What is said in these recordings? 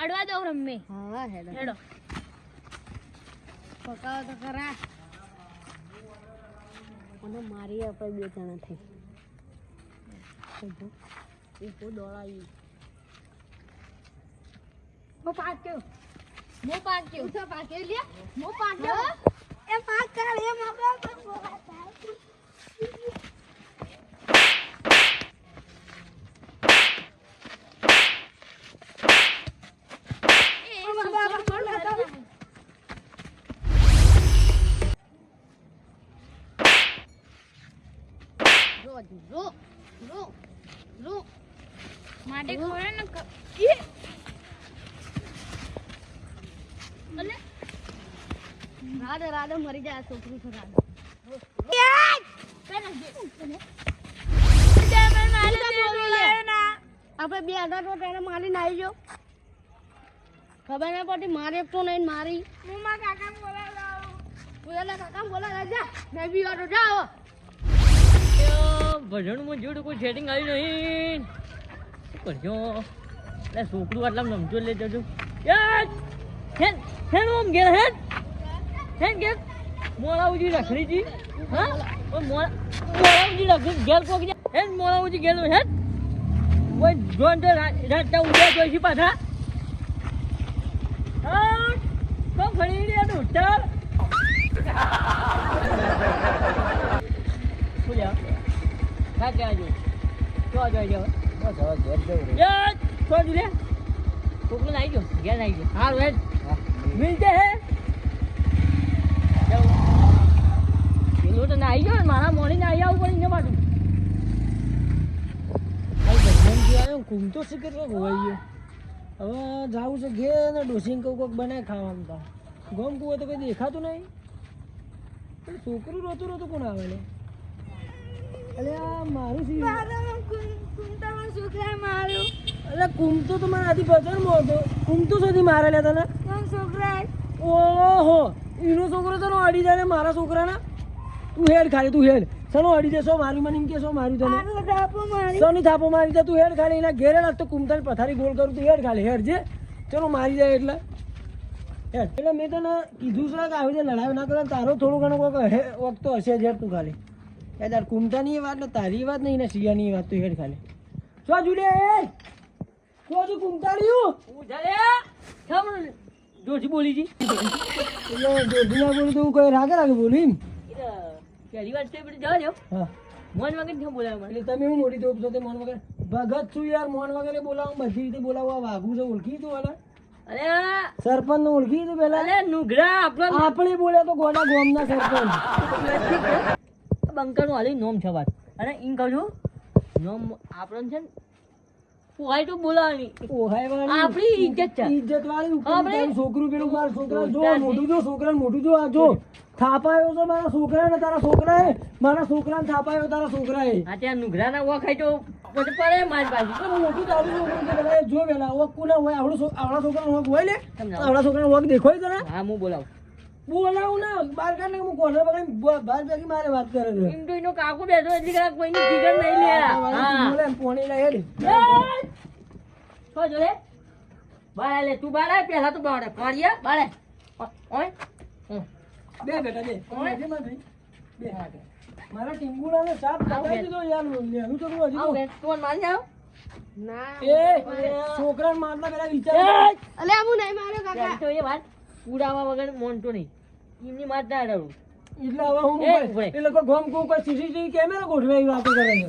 અડવા દો રમે હા હેડો. હેડો. પકાવો તો ખરા. અને મારી આપણે બે જણા થઈ. એ તો દોડાવી. મો પાક્યો. મો પાક્યો. તો પાકે લે મો પાક્યો. એ પાક કાઢ એમ આપણે રો રો રો રો માટે ખોરે ને ક- અલે રાધે રાધે મરી જાય છોકરું છે રાધે. આપણે બે હજાર તો તેને મારી નાઈ જો ખબર ના પડતી મારે તો નહીં મારી. હું મારા બોલાવડાવું તું એના કાકા બોલા જા. મેં બી ઓટો જાઓ. ભજણમાં જોડું કોઈ સેટિંગ આવી નહીં. શું કરજો? એટલે છોકરું આટલા નમજો લે જજો. હેન હેન ઓમ ઘેર, હેન. હેન ગેર મોળાઉજી રખડીજી. હા? ઓ રખડી ઘેર કોક હેન મોળાઉજી ગેલો હેન. ઓય જોન તો રાતના ઉડ્યા જોઈ પાછા. હા? કોમ ફરી રહ્યા લ્યા? ના ક્યાં જો. જો જો જો બસ હવે ઘેર જવું રે કોકને આવી ગયો? ઘેર આવી ગયો. હાલ વેટ મિલતે હે? પેલો તો ના આવી ગયો મારા મોડી ના આવી આવું પડી ને પાછું. આવ્યો ઘૂમતો શીખર તો ગોવાઈ ગયો હવે જાવું છે ઘેર ને ડોસીને કહું કોઈક બનાવી ખાવાનું તો. ગમ કુવો તો કંઈ દેખાતું નહીં. પણ છોકરું રોતું રોતું કોણ આવે લે આ મારું સી કુંતામાં છોકરા માર્યો. અલે કુમતો તો મારા આથી બજારમાં હતો કુમતો સુધી મારે લે તને? છોકરા ઓહો એનો છોકરો તને અડી જાય ને મારા છોકરાના? તું હેડ ખાલી તું હેડ. સનો અડી જશો મારી મને એમ કે શું માર્યું તને? સોની થાપો મારી. દે તું હેડ ખાલી એના ઘેરે લાગતો કુમતાની પથારી ગોળ કરું તું હેડ ખાલી હેડ જે. ચલો મારી જાય એટલે. એટલે મેં તને કીધું છે કે આવી રીતે લડાઈ ના કરે તારો થોડું ઘણો વખત તો હશે જ હેડ તું ખાલી. એ તાર કુમતાની વાત ને તારી વાત નહીં ને શિયાની વાત તો હેડ ખાલી. શું જુલે એ? શું હજુ કુમતાળ્યું? હું ચાલે કેમ જોરથી બોલી જી. એટલે ના બોલું તો હું કોઈ રાગે રાગે બોલું એમ? પહેલી વાર છે બધું જવા દો. હા. મોન વગર કેમ બોલાવે એટલે તમે હું મોટી તોપ છો તે મોન વગર ભગત છું યાર મોન વગર બોલાવું બધી રીતે બોલાવું આ વાઘું છે ઓળખી તું અને અરે સરપંચ ને ઓળખી તું પેલા? અરે નુગરા આપણો આપણે બોલ્યા તો ગોડા ગોમના સરપંચ. બંકરનું હાલી નોમ છે વાત અને એમ કહું છું નોમ આપણો છે પોહાય તો બોલાવાની ઓહાય વાળી આપણી ઇજ્જત છે. ઇજ્જત વાળી આપણે- છોકરું પેલું મારા છોકરા જો મોઢું જો છોકરા મોઢું જો આ જો થાપાયો છે મારા છોકરા ને તારા છોકરાએ? મારા છોકરાને થાપાયો તારા છોકરા એ આ ત્યાં નુગરાના તો પછી પડે મારી પાસે મોટું છોકરું જો વેલા કોના હોય આવડો આવડા છોકરાનો વક હોય ને. આવડા છોકરાનો વક દેખોય તને? હા હું બોલાવું. બોલાવું ના બાર કાઢ ને હું કોર્નર પકડી બાર ભેગી મારે વાત કરે છે. તો એનો કાકો બેઠો એટલે કદાચ કોઈની ફિગર નહીં લે. હા બોલે પોણી લે હેડ. છો લે. બાર લે તું બાર આય પહેલા તું બાર આય પાડ્યા બાર ઓય. બે બેટા બે. ઓય. બે મારા ભાઈ. બે. મારા ટીંગુડા ને સાપ કાઢી દીધો યાર લેવું તો હું હજી આવ તો મારી ના એ છોકરા મારતા પેલા વિચાર અલે હું નહીં માર્યો કાકા. તો એ વાત. ઉડાવા વગર મોનતો નહીં. એમની માત ના રહું એટલે હવે હું એ. એ લોકો ગોમ કોઈ કોઈ સીસીટીવી કેમેરા ગોઠવે વાતો કરે છે.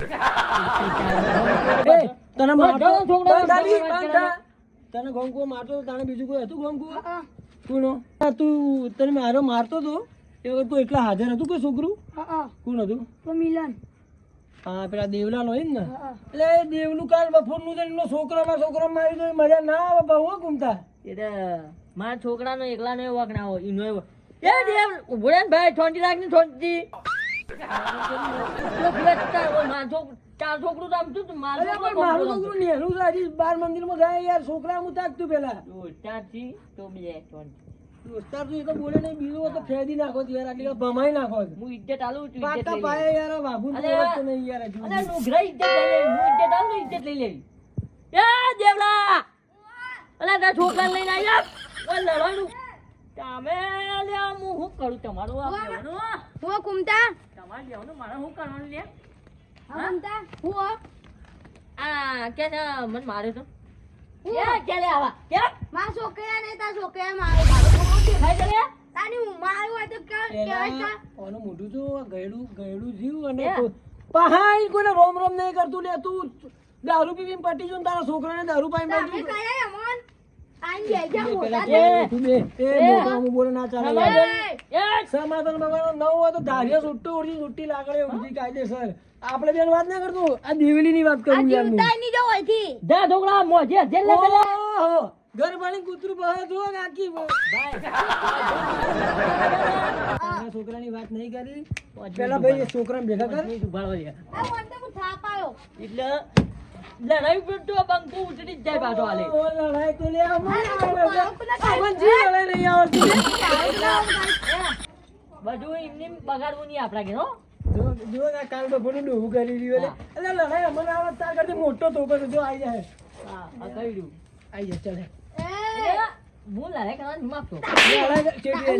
તને મારતો. તને ગોમ કુ મારતો તો તને બીજું કોઈ હતું ગોમ કુ કોનો? તું તને મારો મારતો તો? એ વખત તું એકલા હાજર હતું કોઈ છોકરું? કોણ હતું? તો મિલન. હા પેલા દેવલા નો. ને એટલે એ દેવલું કાલ બપોરનું છે એનો છોકરો માં છોકરો મારી તો મજા ના આવે બહુ હો ઘૂમતા એટલે મારા છોકરાનો એકલાનો એવો વાંક ના હોય. એનો એ દેવ ઊભો રહે ને ભાઈ ઠોંટી રાખ ને ઠોંટી ચાર છોકરું લઈને આવી લડવાનું. તમે લ્યા હું શું કરું? તમારું આ કહેવાનું હું. કુમતા. તમારે લેવાનું મારે શું કરવાનું લે? કુમતા. હું આ કે છે? મને માર્યો તો. હું કે હો? કે લે આવા. કે? મારા છોકરા નહીં તારા છોકરા મારે દેખાય છે? તાની મારું હોય તો કે- કહેવાય એલા, કે મોઢું તો ગયડું ગયડું જીવ અને પહાઈ કોને રોમ રોમ નહીં કરતું. લે તું દારૂ પીવીને પટી જો ને તારા છોકરાને દારૂ પાઈ. સમાધાન એ સમાધાન બગાડો ન હોય તો ધાર્યો છૂટું ઉડતી છૂટી લાકડે ઉડતી કાયદેસર. આપણે બેન વાત ના કરતું આ દેવલી ની વાત આ કરું યાર હું. જીવતા ની જો હોયથી જા ઢોકળા મોજે જેલ લે પેલા ઓહો, ઘર વાળી કૂતરું બહાર જો ને વાત નહીં કરી. પેલા ભાઈ છોકરા ભેગા કર. એટલે લડાઈ પર તો બંકો ઉતરી જાય પાછો હાલે. ઓ, લડાઈ તો લે આમાં જી લડાઈ નહીં આવડતી. બધું એમને એમ બગાડવું નહીં આપણા ઘેર હો. જો ના કાલ તો બપોરનું ડોહું કરી રહ્યું એટલે એટલે લડાઈ અમને આવે તાર કરતી મોટો છે જો આવી જાય. હા આ કહી દઉં આવી જાય ચાલે. એ હું લડાઈ કરવાનું માગતો લડાઈ ચેટી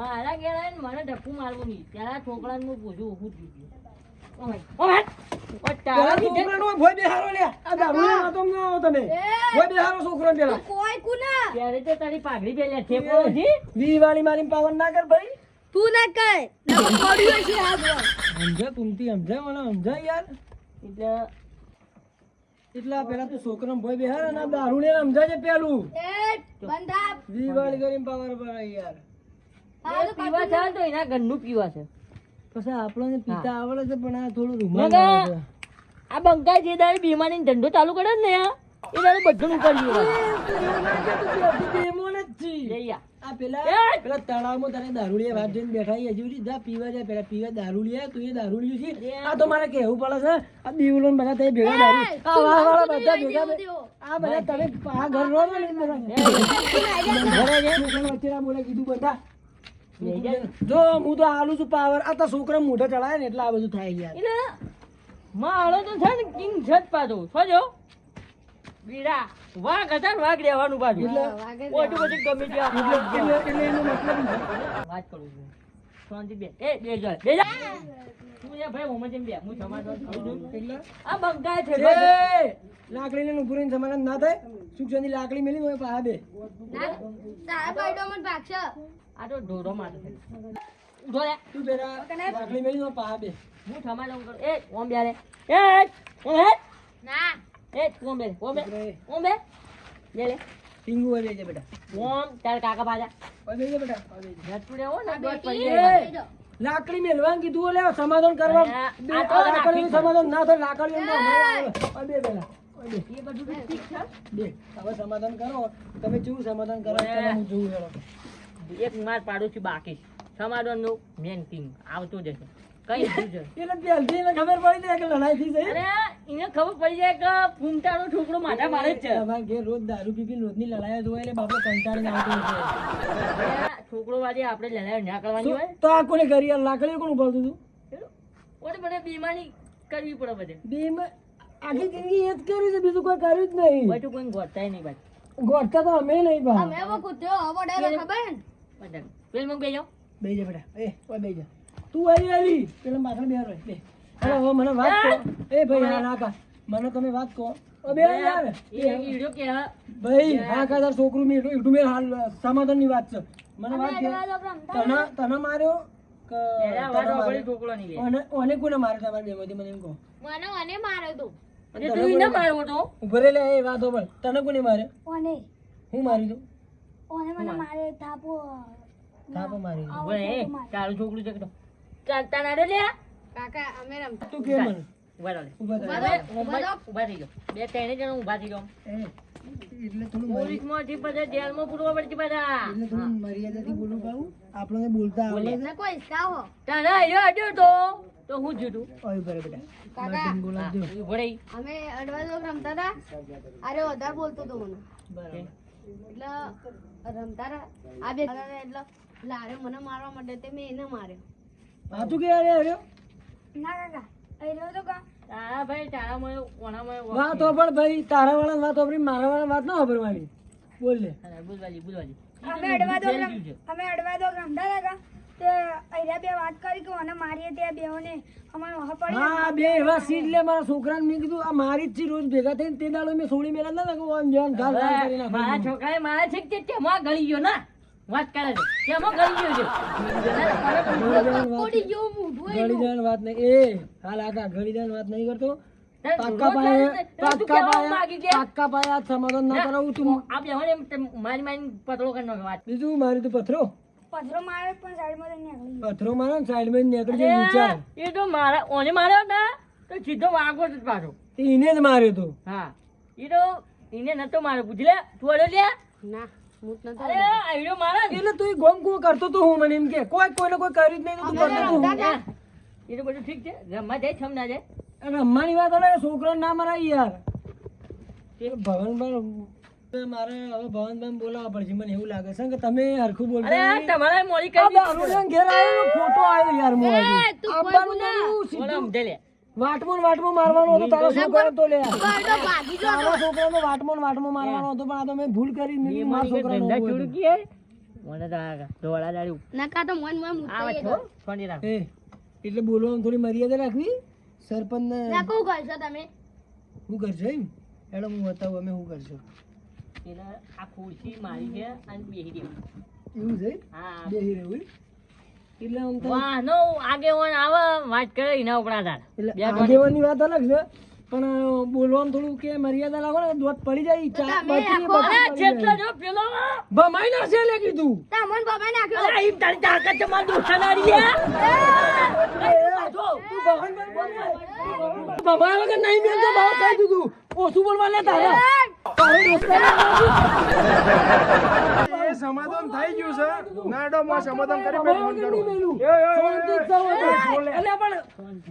મારા ઘેર આવીને મને ધક્કું મારવું નહીં. પેલા છોકરાને હું પૂછું શું થયું ઓય, ઓય, ઓ પેલા તારા લીધે- છોકરાનો ભોય બેહારો લે. આ દારૂડિયા વાતો માં આવો તમે. એ. ભોય બેહારો છોકરો પેલા. તું કોઈ કુના? ત્યારે તો તારી પાઘડી પેલા ઠેકો હતી વી વાળી મારી પાવન ના કર ભાઈ. તું ના બોલ સમજા તુમતી સમજાય મને સમજાય યાર. એટલે એટલા પેલા તું છોકરો ભોય બેહાર અને દારૂ ને સમજાય છે પેલું દિવાળી કરીને પાવર પર યાર. પીવા છે તો એના ઘરનું પીવા છે. પછી આપણને પીતા આવડે છે પણ આ થોડું રૂમાલ. આ જે દાડે બીમારી ધંધો ચાલુ કરે ને એ દાડે બધું ઉપાડી આ પેલા એ! પેલા તળાવમાં તારે દારૂડિયા વાત જોઈને બેઠા છે. સુધી. જા પીવા જાય પેલા પીવા દારૂડિયા તું એ દારૂડિયું છે. આ તો મારે કેવું પડે છે આ દીવલો બધા તે ભેગા દારૂ. આ વાળા બધા ભેગા. આ તમે આ ઘર રો ને ઘરે વચ્ચે બોલે કીધું બધા. જો. હું તો આલું છું પાવર. આ તો છોકરા મોઢે ચડાય ને એટલે આ બધું થાય યાર. એટલે માળો તો છે ને કિંગ છે જ પાછો. સોજો. બીરા વાઘ હતા ને વાઘ રહેવાનું પાછું. ઓટું બધું ગમે તે એટલે એટલે એટલે એનો મતલબ વાત કરું છું. શાંતિ બે એ બે જા બે જા તું એ ભાઈ મોમાં જેમ બે હું સમાધાન કરું છું એટલે આ બંકાય છે લાકડી ને ઉભું રહીને સમાધાન ના થાય. સુખ શાંતિ લાકડી મેલી હોય પાહા બે. તારા ભાઈડો મને ભાગશે આ તો ઢોરો તું લાકડી મેલી હોય બે હું સમાધાન કરું એ ઓમ બે. રે એ ઓમ હે ના એ. ઓમ બે ઓમ બે ઓમ બે લે લે ટીંગુ આવી બેજે બેટા. ઓમ તાર કાકા બાજા આવી બેજે બેટા. આવી બેજે. જતું રહેવો ને દોઢ પડી જાય. લાકડી મેલવાન કીધું ઓલે સમાધાન કરવા. લાકડી સમાધાન ના થાય લાકડી ના હોય. હોય બે પેલા હોય બે. એ બધું ઠીક છે. બે. હવે સમાધાન કરો. તમે કેવું સમાધાન કરો. હું જોઉં એક માર પાડું છું. બાકી સમાધાનનું મેન કિંગ આવતું જશે કઈ એટલે પહેલથી એને ખબર પડી જાય કે લડાઈ થઈ છે અરે એને ખબર પડી જાય કે ફૂમતાનો છોકરો માથા મારે છે તમારા ઘેર રોજ દારૂ પી પી રોજની લડાઈ જોવાય એટલે બાપડો કંટાળીને આવતો છોકરો વાજે આપણે લડાઈ ના કરવાની હોય તો આ કોને કરી લાકડી કોણ ઉપાડતું તું મને બીમારી કરવી પડે બધે બે આખી જિંદગી એ જ કર્યું છે બીજું કોઈ કર્યું જ નહીં બધું કોઈ ગોઠતાય નહીં ભાઈ ગોઠતા તો અમે નહીં બા અમે વખત જો હવો ડાયરેક્ટ ખબર ને બધા પેલમાં બેજો બે જા બેટા એ ઓય બે જા તું આવી આવી પેલા પાછળ બે રહી બે. અરે હવે મને વાત કહો. એ ભાઈ હા ના કા મને તમે વાત કહો. ઓ બે યાર એ ઈડો કે ભાઈ હા કા તાર છોકરું મી એટલું એટલું મેં હાલ સમાધાનની વાત છે. મને વાત કે તને તને માર્યો કે એના તને વાતો માર્યો? વળી છોકરો નહીં લે. ઓને ઓને કોને માર્યો તમારે બેમાંથી મને એમ કહો. મને મને માર્યો તું. અને તું એને મારવો તો? ઊભો રે લે એ વાતો પર. તને કોને માર્યો? ઓને હું મારી દઉં? ઓને મને મારે થાપો. થાપો મારી દઉં. એ. ચાલુ છોકરું છે. ચાલતા ના લે કાકા અમે રમતા તું કે મને? ઊભા રહો. ઊભા ઊભા થા. રહો. હવે ઊભા ઊભા થઈ ગયો. બે ત્રણે જણા ઊભા થઈ ગયો. એટલે થોડું મરી- પોલીસમાંથી પછી જેલમાં પૂરવા પડશે બધા. એટલે થોડું મર્યાદાથી બોલવું કહું. આપણને બોલતા આવડે. ને કોઈ હિસ્સા તારા અહીંયા અડ્યો તો. તો હું જીતું? ઓય બરાબર બેટા. કાકા. બોલાવજો. અમે રમતા હતા. અરે વધારે બોલતો તો મને. બરાબર. એટલે રમતા આ બે એટલે એટલે મને મારવા માટે તે મેં એને માર્યો. સાચું કે અરે અરે ના કાકા અરે તો કા તારા ભાઈ તારા મને ઓણામાં વાત પણ ભાઈ તારા વાળા વાત ઓપરી મારા વાળા વાત ના વાપરવાની બોલ લે. બોલવાલી બોલવાલી. અમે અડવા દો અમે અડવા દો રમતા હતા તે અહીંયા બે વાત કરી કે મને મારીએ તે બેઓને અમારે વહા પડી હા બે એવા સીટ લે મારા છોકરાને મેં કીધું આ મારી જ રોજ ભેગા થઈને તે દાડો મેં છોડી મેલા ના લાગો ઓન જોન ગાલ ગાલ કરી નાખું. મારા છોકરાએ મારા છે કે તેમાં ગળી ગયો ના. વાત કરે છે. તેમાં ગળી ગયો છે. કોડી જેવું મોઢું ગળી જવાની વાત નહીં. એ હાલ આકા ગળી જવાની વાત નહીં કરતો. પાક્કા પાયે લડે છે, તું પાક્કા કહેવા માંગી પાયે કે? પાક્કા પાયે સમાધાન ના કરાવું તું. આ બે હોય ને એમ મારી મારી પતળો કરી નાખે વાત. બીજું મારી તો પથરો. પથરો મારે પણ સાઈડમાં નીકળી પથરો મારો સાઈડમાં નીકળી જાય વિચાર એ તો મારા ઓને માર્યો ને તો સીધો વાગો જ પાછો. એને જ માર્યો તો. હા. એ તો એને નતો માર્યો. પૂછ લે તું અડ્યો લે ના. મારે. એટલે તું ગોમ ગો કરતો તો હું મને એમ કે કોઈ કોઈને કોઈ કર્યું જ નહીં તું કરતો તો હું. એ તો બધું ઠીક છે. રમવા જાય છમ ના જાય. રમવાની વાત અલગ છોકરાને ના મરાય યાર. ભવનભાઈ મારે હવે ભવનભાઈ બોલાવવા પડશે. મને એવું લાગે છે કે તમે હરખું બોલ અરે. તમારે કરી ઘેર આવેલો ફોટો આવ્યો યાર મોંથી. તું કોઈ નતું, બોલો. સમજે લે. વાટમો ને વાટમો મારવાનો હતો તારો છોકરો તો લે. તો ભાગી જો તારો છોકરાનો વાટમો ને વાટમો મારવાનો હતો પણ આ તો મેં ભૂલ કરી મેં મારા છોકરાનો ધંધા મને દોડા દાડી નકા તો મન મન આવે છો. છોડી રાખ એ એટલે બોલવાનું થોડી મર્યાદા રાખવી? સરપંચ ને ના કહું કરશો તમે? શું કરશો એમ? એડો હું બતાવું અમે શું કરશો? એના આ ખુરશી મારી છે અને બેહી દેવું એવું છે? હા. બેહી રહેવું એમ? એટલે આમ તો વાહનો આગેવાન આવે વાત કરે એના ઉપરા તાર એટલે આગેવાનની વાત અલગ છે પણ બોલવાનું બોલવામાં થોડું કે મર્યાદા લાગો ને દોત પડી જાય ચા બચી બચી જેટલો જો પેલો ભમાઈ ના છે લે કીધું. તમને બાબા નાખ્યો. અરે ઈ તારી તાકાત છે મારા દોસ્તાનારી લે તું ભગવાન બોલ બોલ. વગર નહીં મેં તો ભાવ કહી દીધું. ઓછું બોલવા લે તારે સમાધાન થઈ ગયું છે. નાડો માં સમાધાન કરી ભમાયા ફોન કરું. શાંતિ જ. એટલે પણ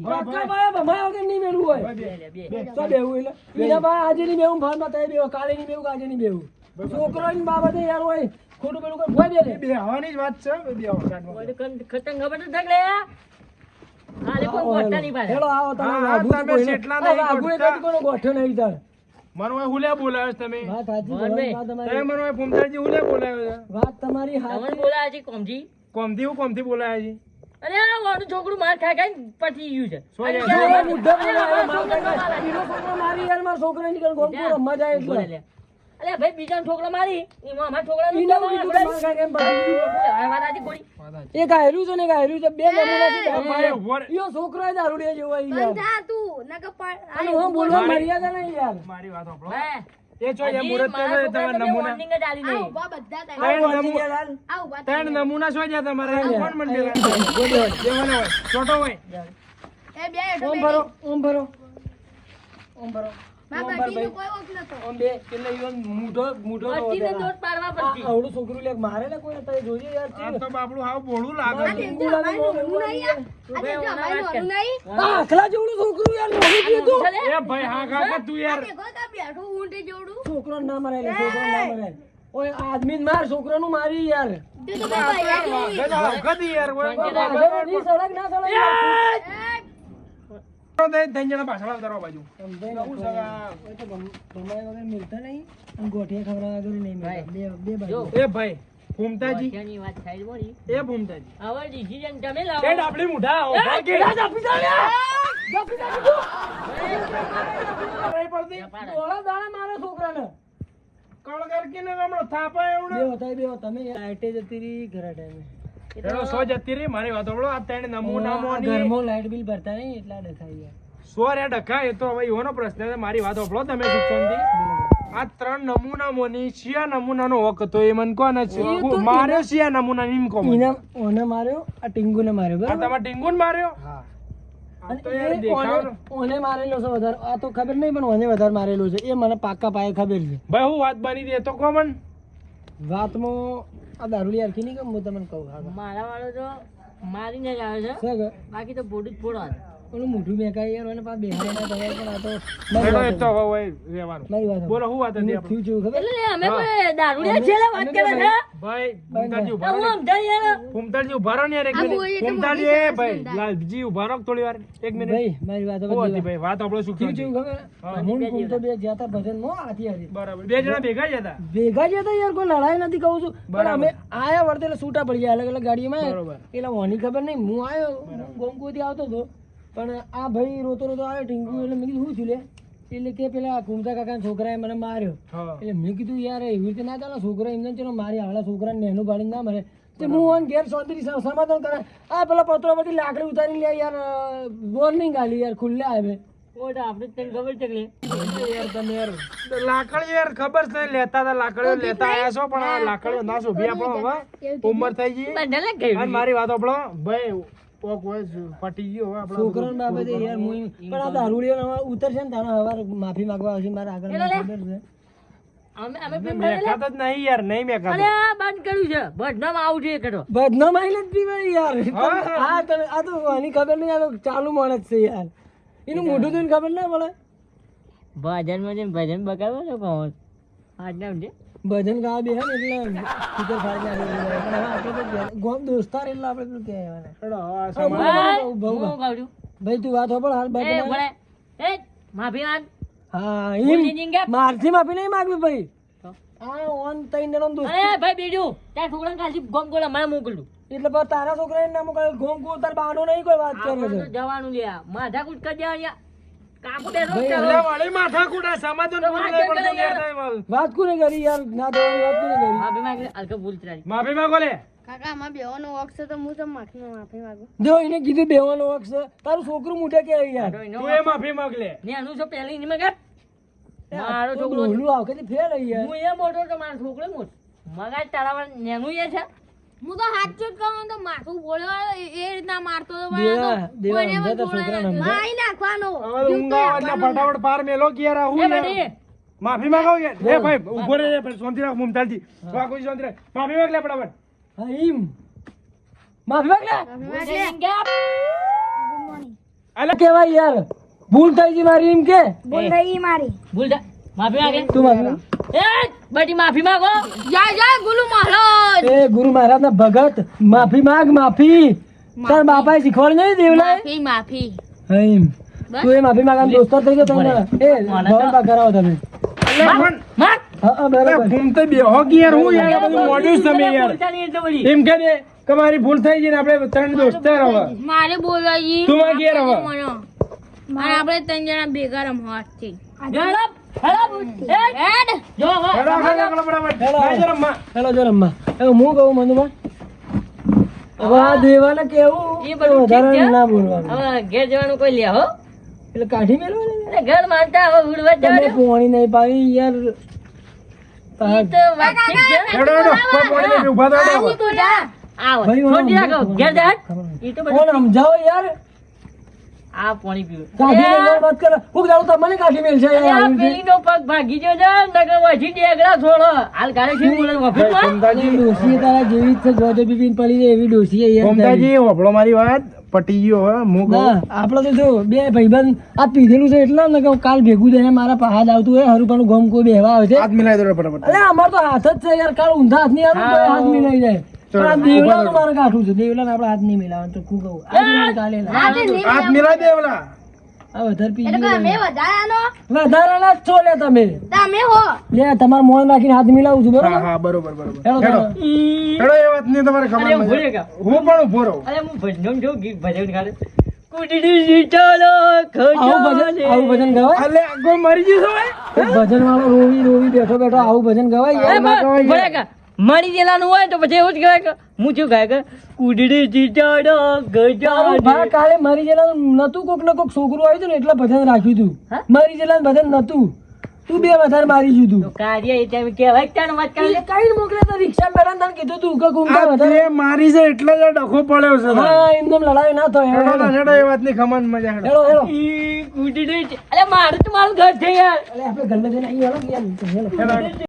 કાકા ભાઈ ભમાય વગર નહીં મેલું હોય. બે બે. તો બેવું એટલે. બીજા ભાઈ આજે નહીં બેવું ભાન બતાવી બેવું કાલે નહીં બેવું આજે નહીં બેવું છોકરાની બાબતે યાર હોય ખોટું પેલું કોઈ બે લે બે હવાની જ વાત છે. બે ખતંગ ખબર તો લે. છોકરું માર ખાઈ ખાઈને પતી ગયું છે. છોકરો ગોમપુર રમવા જાય એટલે. બોલે લે. અરે ભાઈ બીજાનો ઠોકરો મારી. એમાં અમારા ઠોકરા નું. એક આયરું છે ને ગાયરું છે બે એ! ભાઈ ઊભો છોકરો એ દારૂડિયા જેવો હોય યાર. બંધ તું નકા પણ અને હું બોલવા મર્યાદા નહીં યાર. મારી વાત સાંભળો. એ જો એ મુરત તો છોકરાને નમૂના જ આ બધા આ ત્રણ નમૂના શું છે તમારા? કોણ મંડેલા જેવાના હોય છોટો હોય. એ બે ઓમ ભરો ઓમ ભરો. ઓમ ભરો. મારા છોકરું મારે ને ના મરાય છોકરો ના મરાય ઓય આદમી ને છોકરો છોકરાનું મારી યાર. વાઘો ની ના સડક યાર. ત્રણ જણા પાછળ આવતા બાજુ. મિલતા નહીં. અને ગોઠિયા ખવડાવવા વગર નહીં બે બે બાજુ એ ભાઈ ફૂમતાજી વાત થાય બોલી. એ ફૂમતાજી હવે તમે લાવો. આપણી મુઢા કેડા પડતી મારે છોકરાને. કળ હમણાં થાપા બે તમે લાઈટે જતી રહી ઘરા ટાઈમે. એનો સો જતી રહી મારી વાત સાંભળો આ ત્રણ નમૂનામાં ઘરમાં લાઈટ બિલ ભરતા નહીં એટલા ડખાઈ ગયા. સો રે ડખા એ તો હવે એવાનો પ્રશ્ન છે મારી વાત સાંભળો તમે આ ત્રણ નમૂના મોની શિયા નમૂનાનો હક હતો એ મને કોને છે? માર્યો શિયા નમૂના મને. ઓને માર્યો? આ ટીંગુને માર્યો બરાબર? તમે ટીંગુને માર્યો? હા. ઓને- મારેલો છે વધારે. આ તો ખબર નહીં પણ ઓને વધારે મારેલું છે. એ મને પાક્કા પાયે ખબર છે. ભાઈ હું વાત બની દે તો કોમન વાતમાં આ દારૂલી યાર નહીં ગમ હું તમને કહું મારા વાળો તો મારીને જ આવે છે. બાકી તો બોડી જ ફોડવા ઓલું મોઢું મેકાય યાર અને પાછા બેહાડે ના પણ આ તો હેડો એ તો હોય રહેવાનું. મારી વાત બોલો શું વાત હતી આપણે? થયું ખબર? એટલે અમે કોઈ દારૂડિયા છે વાત કરે છે? ભાઈ ભૂમતાલજી ઊભા રહો. યાર. ભૂમતાલજી ઊભા રહો યાર એક મિનિટ. બોલીએ તો ભૂમતાલજી મોટી એ ભાઈ લાલજી ઊભા રહો થોડી વાર. એક મિનિટ. ભાઈ મારી વાત શું હતી ભાઈ વાત આપણો શું થયું થયું ખબર? હું ને કુમતો બે જ્યાં તા ભજનમાં હાથી હાથી બરાબર. બે જણા ભેગા જ હતા? ભેગા જ હતા યાર કોઈ લડાઈ નથી કહું છું. પણ અમે આયા વર્તે એટલે છૂટા પડી ગયા અલગ અલગ ગાડીમાં. એટલે હોની ખબર નહીં હું આવ્યો ગોમકુ ગોમકુથી આવતો હતો. પણ આ ભાઈ રોતો રોતો આવ્યો ટીંકુ એટલે મેં કીધું શું થયું લે? એટલે કે પેલા કુમતા કાકાના છોકરાએ મને માર્યો. એટલે મેં કીધું યાર એવી રીતે ના ચાલો છોકરા એમને ચલો મારી આવડા છોકરાને નેનું પાડીને ના મળે. તે હું ઓન ઘેર સોંદરી સમાધાન કરે આ પેલા પત્રો પરથી લાકડી ઉતારી લે યાર વોર્નિંગ આલી યાર ખુલ્લે આવે કે યાર ખબર છે લેતા હતા લાકડીઓ લેતા આયા છો પણ લાકડીઓ ના શોભી આપણો હવે ઉંમર થઈ ગઈ. બંધલે ગઈ અને મારી વાત આપણો ભાઈ કોક હોય પટી ગયો છોકરાને બાબતે યાર હું પણ આ દારૂડિયો હવે ઉતરશે ને તારો હવાર માફી માંગવા આવશે મારા આગળ ખબર છે. અમે અમે મેકાતો જ નહીં યાર નહીં અરે મેકાતો આ બંધ કર્યું છે. બદનામ આવું છે બદનામ આઈને જ પીવાય યાર. હા. આ તને આ તો આની ખબર નહીં આ તો ચાલુ માણસ છે યાર. એનું મોઢું જોઈને ખબર ના પડે. ભજનમાં જઈને ભજન ને છો આજ આજના છે? ભજન ગાવા બે ને એટલે ફીચર ફાડી નાખે પણ હવે આપણે તો ગોમ દોસ્તાર એટલે આપણે શું કહેવાના હેડો, હવે આ હા, સમાજ- બરાબર, હું બહુ બહુ. કહું છું. ભાઈ તું વાત હોભળ હાલ ભાઈ એ માફી માંગ હા એમ મારથી માફી નહીં માંગવી ભાઈ. આ ઓન તઈ જણાનો દોસ્ત. અરે ભાઈ બીજું. ત્યાં છોકરા કાલથી ગોમ ગોળા મને મોકલું. એટલે પણ તારા છોકરા ના મોકલે ગોમ ગો તાર બાનો નહીં કોઈ વાત કરે છે. જવાનું લ્યા માથા કૂટ કરી દેવા વાત નહીં પડતું કરે યાર. યાર. તમે. વાત કોને કરી યાર? ના દેવાની વાત કોને કરી? માફી માંગ હલકો ભૂલ ચલાવી. માફી માંગો લે. કાકા આમાં બેવાનો વોક છે તો હું તો માફી માફી માંગુ. જો એને કીધું બેવાનો વખ છે. તારું છોકરું મોઢે કે યાર? તું એ માફી માંગ લે. ને આનું શું પહેલી ની મગર? મારો છોકરો ડોહલું આવ કે ફેર યાર. હું એ મોટો તો મારો છોકરો મોટો. મગજ તારા નેનું એ છે. હું તો હાથ જ કહું તો માથું બોલ્યો એ રીતના મારતો દેવા તો દેવા પણ નાખવાનો. હવે ઊંઘ એટલે ફટાફટ પાર મેલો કે યાર આ હું. માફી માંગો કે? એ ભાઈ ઊભો રે યાર, શાંતિ રાખ મુમતાલજી વાગોજી શાંતિ રાખ. માફી માંગ લે ફટાફટ. હા એમ માફી માંગ લે? અલે કેવાય યાર? ભૂલ થઈ ગઈ મારી એમ કે? ભૂલ રહી મારી. ભૂલ થઈ. માફી માંગે. તું માફી એ! બધી માફી માંગો. જય જય ગુરુ મહારાજ. એ ગુરુ મહારાજ ના ભગત માફી માંગ માફી. તાર બાપાએ શીખવાડ નહીં દેવલા? માફી માફી. તું એ માફી માંગ દોસ્તાર થઈ ગયો તમે એ ભવન બા કરાવો તમે માંગ હા હા બરાબર. ઘૂમતે બેહો કે યાર હું યાર આ બધું મોડ્યું છે તમે યાર. ભૂલ ચાલી એટલે બધી. એમ કે દે કે મારી ભૂલ થઈ ગઈ ને આપણે ત્રણ દોસ્તાર હવે મારે બોલવાઈ તું ઘેર હવે આપણે ત્રણ જણા ભેગા રમવા થી હેડપ, હેડપ. જો. હેલો જો રમવા હવે હું કહું મનુભા હવે આ દેવાને કેવું? એ બધું વધારે ના બોલવાનું. હવે ઘેર જવાનું કોઈ લે હો. એટલે કાઢી મેળવાની અરે ઘર માનતા હવે ઉડવા જવાનું. પોણી નહીં પાવી યાર. સમજાવો યાર. આ પાણી પીવું. કાઢી અરે, વાત કરે. હું દાડો તમને કાઢી મેળ છે. આ યાર આવી પગ ભાગી ગયો છે નકર ડેગડા છોડો. હાલ કાલે છે બોલે ડોશી તારા જેવી છે જોજે બીબીન પડી એવી ડોસી યાર મમતાજી, મારી વાત. પટી ગયો હવે હું. આપડે તો જો બે ભાઈબંધ આ પીધેલું છે એટલા ને કે કાલ ભેગું થઈને મારા પહાડ આવતું હોય હરુપાનું ગમ કોઈ બેહવા આવે છે. હાથ મિલાઈ દો ફટાફટ. અરે અમાર તો હાથ જ છે યાર કાલ ઊંધા હાથ નહીં હાથ મિલાઈ જાય. આ દેવલાનું મારે કાઠું છે. દેવલાને આપણે હાથ નહીં મિલાવવાનું તો ખૂબ કહું આજે કાલે ના. હાથ મિલાઈ દે ઓલા. આ વધારે પી એટલે કે અમે વધારાનો વધારાના જ છો લે તમે. તમે હો. લે તમારે મોન રાખીને હાથ મિલાવું છું બરોબર? હા બરોબર. હું પણ ઊભો રહું. ભજન ભજન વાળો રોવી રોવી બેઠો બેઠો આવું ભજન ગવાય. મળી ગયેલાનું હોય તો પછી એવું જ કહેવાય કે હું શું કહે કે કુડડી ચીચાડો ગજા કાલે મરી ગયેલા નતું કોક ને કોક છોકરું આવ્યું હતું ને એટલે ભજન રાખ્યું હતું? મરી ગયેલા ભજન નતું. તું બે વધારે મારી તું. કાર્ય એ ટાઈમ કહેવાય જ ત્યાં વાત કરી કઈ મોકલે તો રિક્ષા બેઠા તને કીધું તું કે કુમતા વધારે મારી છે એટલે જ ડખો પડ્યો છે હા એમને લડાઈ ના થાય હેડો ને, હેડો એ વાતની ખમણ મજા હેડો. હેડો ઈ દે અલે મારું તો મારું ઘર છે યાર. અલે આપણે ઘરમાં જઈને આવી હેડો યાર